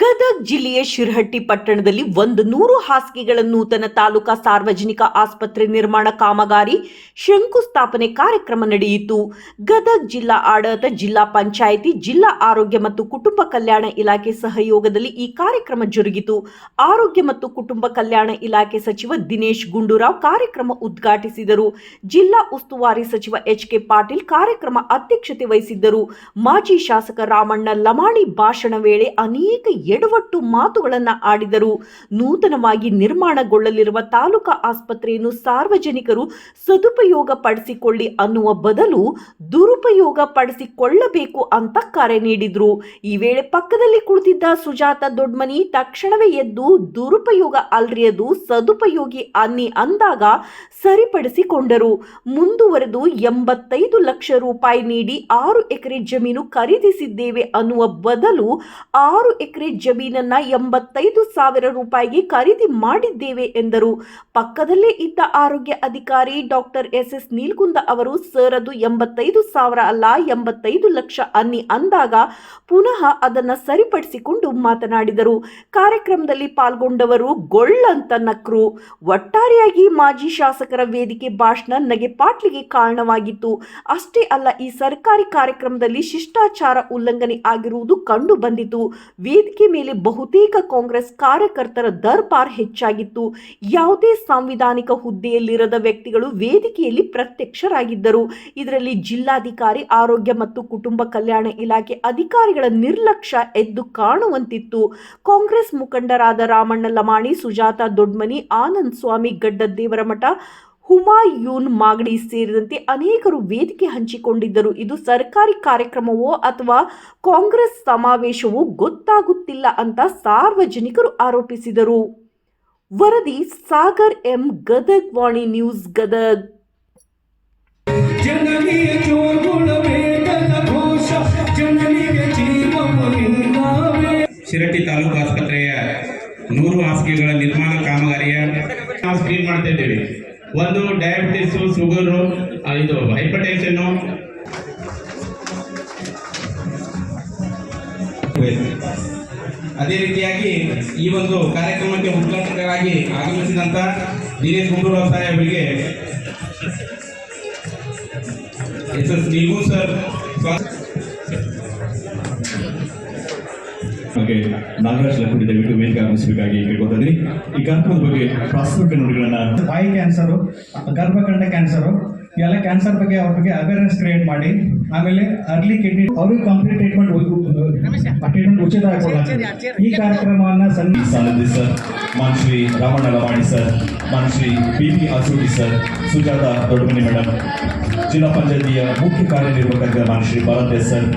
ಗದಗ ಜಿಲ್ಲೆಯ ಶಿರಹಟ್ಟಿ ಪಟ್ಟಣದಲ್ಲಿ ಒಂದು ನೂರು ಹಾಸಿಗೆಗಳ ನೂತನ ತಾಲೂಕಾ ಸಾರ್ವಜನಿಕ ಆಸ್ಪತ್ರೆ ನಿರ್ಮಾಣ ಕಾಮಗಾರಿ ಶಂಕುಸ್ಥಾಪನೆ ಕಾರ್ಯಕ್ರಮ ನಡೆಯಿತು. ಗದಗ ಜಿಲ್ಲಾ ಆಡಳಿತ, ಜಿಲ್ಲಾ ಪಂಚಾಯಿತಿ, ಜಿಲ್ಲಾ ಆರೋಗ್ಯ ಮತ್ತು ಕುಟುಂಬ ಕಲ್ಯಾಣ ಇಲಾಖೆ ಸಹಯೋಗದಲ್ಲಿ ಈ ಕಾರ್ಯಕ್ರಮ ಜರುಗಿತು. ಆರೋಗ್ಯ ಮತ್ತು ಕುಟುಂಬ ಕಲ್ಯಾಣ ಇಲಾಖೆ ಸಚಿವ ದಿನೇಶ್ ಗುಂಡೂರಾವ್ ಕಾರ್ಯಕ್ರಮ ಉದ್ಘಾಟಿಸಿದರು. ಜಿಲ್ಲಾ ಉಸ್ತುವಾರಿ ಸಚಿವ ಎಚ್ ಕೆ ಪಾಟೀಲ್ ಕಾರ್ಯಕ್ರಮ ಅಧ್ಯಕ್ಷತೆ ವಹಿಸಿದ್ದರು. ಮಾಜಿ ಶಾಸಕ ರಾಮಣ್ಣ ಲಮಾಣಿ ಭಾಷಣ ವೇಳೆ ಅನೇಕ ಎಡವಟ್ಟು ಮಾತುಗಳನ್ನು ಆಡಿದರು. ನೂತನವಾಗಿ ನಿರ್ಮಾಣಗೊಳ್ಳಲಿರುವ ತಾಲೂಕಾ ಆಸ್ಪತ್ರೆಯನ್ನು ಸಾರ್ವಜನಿಕರು ಸದುಪಯೋಗ ಪಡಿಸಿಕೊಳ್ಳಿ ಅನ್ನುವ ಬದಲು ದುರುಪಯೋಗ ಪಡಿಸಿಕೊಳ್ಳಬೇಕು ಅಂತ ಕರೆ ನೀಡಿದ್ರು. ಈ ವೇಳೆ ಪಕ್ಕದಲ್ಲಿ ಕುಳಿತಿದ್ದ ಸುಜಾತ ದೊಡ್ಮನಿ ತಕ್ಷಣವೇ ಎದ್ದು, ದುರುಪಯೋಗ ಅಲ್ರಿ ಅದು, ಸದುಪಯೋಗಿ ಅನ್ನಿ ಅಂದಾಗ ಸರಿಪಡಿಸಿಕೊಂಡರು. ಮುಂದುವರೆದು ಎಂಬತ್ತೈದು ಲಕ್ಷ ರೂಪಾಯಿ ನೀಡಿ ಆರು ಎಕರೆ ಜಮೀನು ಖರೀದಿಸಿದ್ದೇವೆ ಅನ್ನುವ ಬದಲು ಆರು ಎಕರೆ ಜಮೀನನ್ನ ಎಂಬತ್ತೈದು ಸಾವಿರ ರೂಪಾಯಿಗೆ ಖರೀದಿ ಮಾಡಿದ್ದೇವೆ ಎಂದರು. ಪಕ್ಕದಲ್ಲೇ ಇದ್ದ ಆರೋಗ್ಯ ಅಧಿಕಾರಿ ಡಾಕ್ಟರ್ ಎಸ್ ಎಸ್ ನೀಲ್ಕುಂದ ಅವರು ಸರ್ ಅದು ಎಂಬತ್ತೈದು ಸಾವಿರ ಅಲ್ಲ, ಎಂಬತ್ತೈದು ಲಕ್ಷ ಅನ್ನಿ ಅಂದಾಗ ಪುನಃ ಅದನ್ನ ಸರಿಪಡಿಸಿಕೊಂಡು ಮಾತನಾಡಿದರು. ಕಾರ್ಯಕ್ರಮದಲ್ಲಿ ಪಾಲ್ಗೊಂಡವರು ಗೊಳ್ಳಂತ ನಕ್ರು. ಒಟ್ಟಾರೆಯಾಗಿ ಮಾಜಿ ಶಾಸಕರ ವೇದಿಕೆ ಭಾಷಣ ನಗೆ ಪಾಟ್ಲಿಗೆ ಕಾರಣವಾಗಿತ್ತು. ಅಷ್ಟೇ ಅಲ್ಲ, ಈ ಸರ್ಕಾರಿ ಕಾರ್ಯಕ್ರಮದಲ್ಲಿ ಶಿಷ್ಟಾಚಾರ ಉಲ್ಲಂಘನೆ ಆಗಿರುವುದು ಕಂಡು ಬಂದಿತು. ಮೇಲೆ ಬಹುತೇಕ ಕಾಂಗ್ರೆಸ್ ಕಾರ್ಯಕರ್ತರ ದರ್ಬಾರ್ ಹೆಚ್ಚಾಗಿತ್ತು. ಯಾವುದೇ ಸಾಂವಿಧಾನಿಕ ಹುದ್ದೆಯಲ್ಲಿರದ ವ್ಯಕ್ತಿಗಳು ವೇದಿಕೆಯಲ್ಲಿ ಪ್ರತ್ಯಕ್ಷರಾಗಿದ್ದರು. ಇದರಲ್ಲಿ ಜಿಲ್ಲಾಧಿಕಾರಿ, ಆರೋಗ್ಯ ಮತ್ತು ಕುಟುಂಬ ಕಲ್ಯಾಣ ಇಲಾಖೆ ಅಧಿಕಾರಿಗಳ ನಿರ್ಲಕ್ಷ್ಯ ಎದ್ದು ಕಾಣುವಂತಿತ್ತು. ಕಾಂಗ್ರೆಸ್ ಮುಖಂಡರಾದ ರಾಮಣ್ಣ ಲಮಾಣಿ, ಸುಜಾತ ದೊಡ್ಮನಿ, ಆನಂದ್ ಸ್ವಾಮಿ ಗಡ್ಡದೇವರಮಠ ಹುಮಾಯೂನ್ ಮಾಗಡಿ ಸೇರಿದಂತೆ ಅನೇಕರು ವೇದಿಕೆ ಹಂಚಿಕೊಂಡಿದ್ದರು. ಇದು ಸರ್ಕಾರಿ ಕಾರ್ಯಕ್ರಮವೋ ಅಥವಾ ಕಾಂಗ್ರೆಸ್ ಸಮಾವೇಶವೋ ಗೊತ್ತಾಗುತ್ತಿಲ್ಲ ಅಂತ ಸಾರ್ವಜನಿಕರು ಆರೋಪಿಸಿದರು. ವರದಿ ಸಾಗರ್ ಎಂ ಗದಗ್. ವಾಣಿ ನ್ಯೂಸ್ ಗದಗ್ ಶಿರಟ್ಟಿ ತಾಲೂಕು ಆಸ್ಪತ್ರೆಯ ನೂರು ಹಾಸಿಗೆಗಳ ನಿರ್ಮಾಣ ಕಾಮಗಾರಿಯ ನಾವು ಸ್ಕ್ರೀನ್ ಮಾಡ್ತಾ ಇದ್ದೇವೆ. ಒಂದು ಡಯಾಬಿಟಿಸ್ ಶುಗರು ಇದು ಹೈಪರ್ ಟೆನ್ಷನ್ನು ಅದೇ ರೀತಿಯಾಗಿ ಈ ಒಂದು ಕಾರ್ಯಕ್ರಮಕ್ಕೆ ಉದ್ಘಾಟಕರಾಗಿ ಆಗಮಿಸಿದಂತ ದಿನೇಶ್ ಗುಂಡೂರಾವ್ ಸಾಹೇಬರಿಗೆ ಎಸ್ ಎಸ್, ನೀವು ಸರ್ ಬಗ್ಗೆ ನಾಗರಾಜ್ ಲಕ್ಕುಡಿ ದಯವಿಟ್ಟು ವೇದಿಕೆ ಆಗಮಿಸಬೇಕಾಗಿ ಕೇಳ್ಕೊತಾ ಈ ಕಾರ್ಯಕ್ರಮದ ಬಗ್ಗೆ ಪ್ರಾಸ್ತಾವಿಕ ನುಡಿಗಳನ್ನ ಬಾಯಿ ಕ್ಯಾನ್ಸರು ಗರ್ಭಕಂಡ ಕ್ಯಾನ್ಸರು ಎಲ್ಲ ಕ್ಯಾನ್ಸರ್ ಬಗ್ಗೆ ಅವ್ರ ಬಗ್ಗೆ ಅವೇರ್ನೆಸ್ ಕ್ರಿಯೇಟ್ ಮಾಡಿ ಆಮೇಲೆ ಅರ್ಲಿ ಕಿಡ್ನಿ ಅವ್ರಿಗೆ ಕಂಪ್ಲೀಟ್ ಟ್ರೀಟ್ಮೆಂಟ್ ಟ್ರೀಟ್ಮೆಂಟ್ ಉಚಿತ. ಈ ಕಾರ್ಯಕ್ರಮವನ್ನ ಸಂಧಿ ಸರ್ ಮಾನ್ಶ್ರೀ Ramanna Lavani sir ಮಾನ್ಶ್ರೀ B P Asooti sir Sujata Doddamani madam ಜಿಲ್ಲಾ ಪಂಚಾಯತಿಯ ಮುಖ್ಯ ಕಾರ್ಯನಿರ್ವಾಹಕ ಮಾನ್ಶ್ರೀ ಶ್ರೀ ಸರ್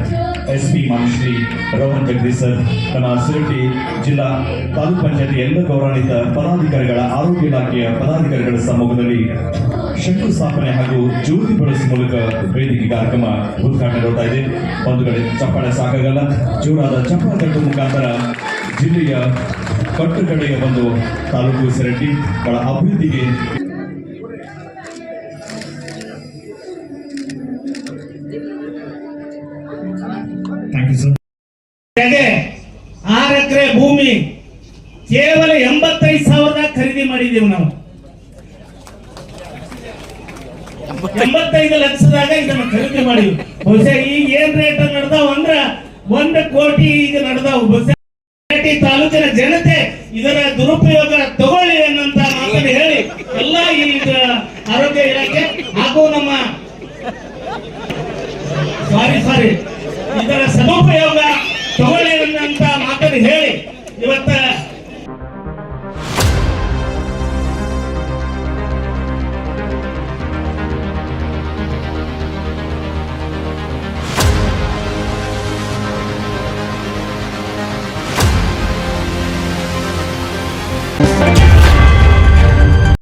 ಎಸ್ ಪಿ ಮಾನ್ಶ್ರೀ ರೋಹನ್ ಜಗದೀಶ್ ಸರ್ ನಮ್ಮ ಸಿರಟಿ ಜಿಲ್ಲಾ ತಾಲೂಕು ಪಂಚಾಯತಿ ಎಲ್ಲ ಗೌರವಾನ್ವಿತ ಪದಾಧಿಕಾರಿಗಳ ಆರೋಗ್ಯ ಇಲಾಖೆಯ ಪದಾಧಿಕಾರಿಗಳ ಸಮ್ಮುಖದಲ್ಲಿ ಶಂಕುಸ್ಥಾಪನೆ ಹಾಗೂ ಜ್ಯೋತಿ ಬಳಸುವ ಮೂಲಕ ವೇದಿಕೆ ಕಾರ್ಯಕ್ರಮ ಉದ್ಘಾಟನೆಗೊಳ್ತಾ ಇದೆ. ಒಂದು ಕಡೆ ಚಪ್ಪಾಳೆ ಸಾಕಾಗಲ್ಲ. ಜೋರಾದ ಚಪ್ಪಾಳೆ ತಟ್ಟು ಮುಖಾಂತರ ಜಿಲ್ಲೆಯ ಕಟ್ಟುಕಡೆಯ ಒಂದು ತಾಲೂಕು ಬಹಳ ಅಭಿವೃದ್ಧಿಗೆ ಆರು ಎಕರೆ ಭೂಮಿ ಕೇವಲ ಎಂಬತ್ತೈದು ಸಾವಿರದ ಖರೀದಿ ಮಾಡಿದ್ದೀವಿ ನಾವು. ಎಂಬತ್ತೈದು ಲಕ್ಷದಾಗ ಇದನ್ನ ಖರೀದಿ ಮಾಡಿ ಬಹುಶಃ ಈಗ ಏನ್ ರೇಟ್ ನಡೆದಾವ ಅಂದ್ರ ಒಂದು ಕೋಟಿ ಈಗ ನಡೆದಾವ. ಬಹುಶಃ ತಾಲೂಕಿನ ಜನತೆ ಇದರ ದುರುಪಯೋಗ ತಗೊಳ್ಳಿ ಅನ್ನಂತ ಮಾತನ್ನು ಹೇಳಿ ಎಲ್ಲ ಈಗ ಆರೋಗ್ಯ ಇಲಾಖೆ ಹಾಗೂ ನಮ್ಮ